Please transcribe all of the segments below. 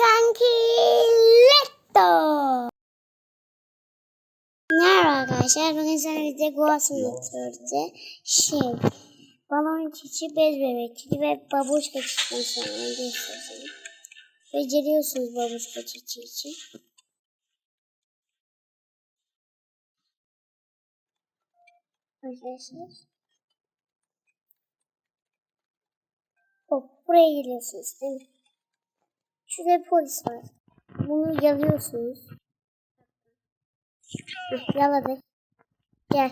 kanki letto. Merhaba arkadaşlar. Bugün sizlerle Goa Simulator'da şey balon çiçi, bez bebekçi ve babuşka çiçiden sonra göstereceğim. Beceriyorsunuz babuşka çiçi için. Arkadaşlar. Hop buraya geliyorsunuz değil mi? Şurada polis var. Bunu yalıyorsunuz. Yaladık. Gel.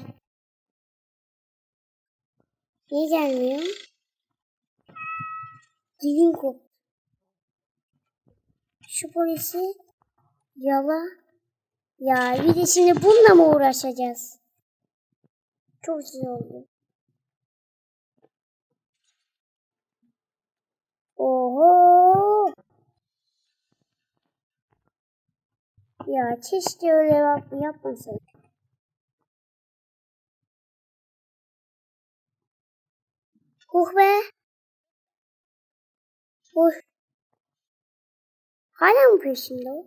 Niye gelmiyor? Dilim koptu. Şu polisi yala. Ya bir de şimdi bununla mı uğraşacağız? Çok güzel oldu. Oho! Ya keşke öyle yap yapmasaydık. Huh be! Huh! Hala mı peşimde o?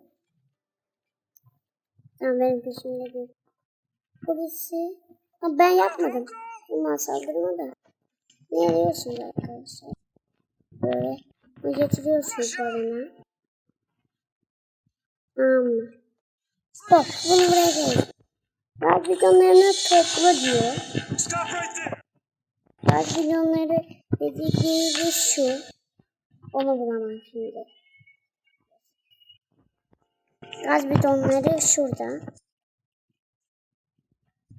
Tamam benim peşimde değil. Polisi... Ha, ben yapmadım. Bundan saldırma da. Ne arıyorsunuz arkadaşlar? Böyle. Ne getiriyorsunuz balona? Tamam mı? Bak bunu buraya koy. Gaz bidonlarını topla diyor. Gaz bidonları dedikleri de şu. Onu bulamam şimdi. Gaz bidonları şurada.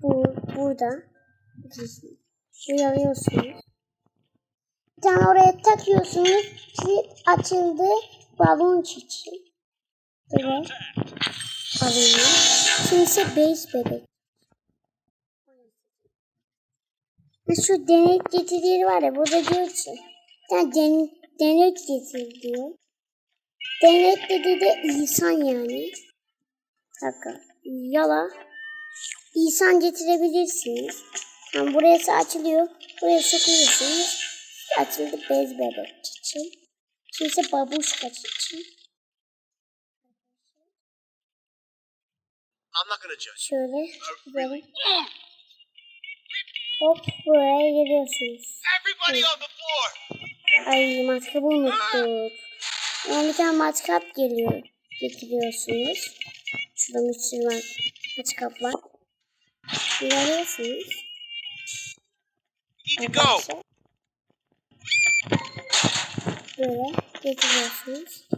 Bu burada. Şurayı alıyorsunuz. Bir tane oraya takıyorsunuz. Kilit açıldı. Balon çiçi. Evet. Alayım. Şimdi ise base bebek. Şu denek getirileri var ya burada diyor ki. Tane den, denek getir diyor. Denek dedi de insan yani. Dakika. Yala. İnsan getirebilirsiniz. Yani burası açılıyor. Buraya sokuyorsunuz. Açıldı bez bebek için. Şimdi ise babuşka için. I'm not gonna judge. Şöyle böyle. Hop buraya geliyorsunuz. Everybody on the floor! Ay matkabı unuttuk. Yani bir tane matkap geliyor. Getiriyorsunuz. Şurada bir sürü mat- matkap var. Go! Arkadaşlar. Böyle getiriyorsunuz.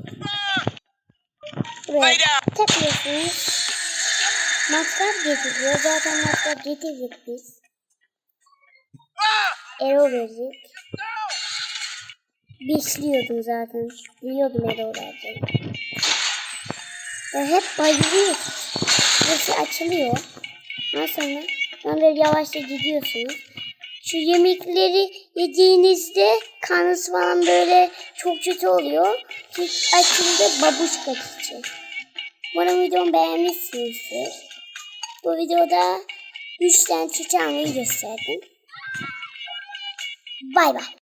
Buraya Lay down! takıyorsunuz. Matkap getiriyor. Zaten matkap getirdik biz. Ah! Error verdik. Besliyordum zaten. Biliyordum error vereceğini. Ya hep bayılıyor. Burası açılıyor. Ondan sonra sonra böyle yavaşça gidiyorsunuz. Şu yemekleri yediğinizde karnınız falan böyle çok kötü oluyor. Ki açıldı babuşka çiçeği. Umarım videomu beğenmişsinizdir. Bu videoda 3 tane çiçeğimi gösterdim. Bay bay.